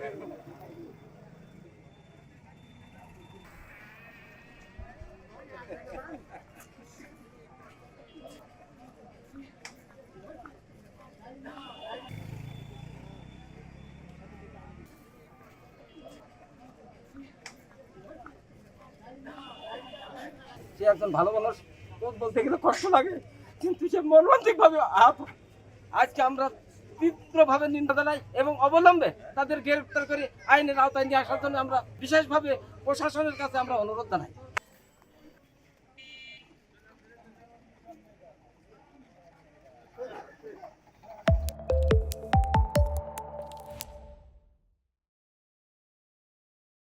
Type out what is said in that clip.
সে একজন ভালো মানুষ বলতে গেলে কষ্ট লাগে, কিন্তু সে মর্মান্তিক ভাবে আহত আজকে আমরা তীব্রভাবে নিন্দা জানাই এবং অবলম্বে তাদের গ্রেফতার করে আইনের আওতায় নিয়ে আসার জন্য আমরা বিশেষভাবে প্রশাসনের কাছে আমরা অনুরোধ জানাই।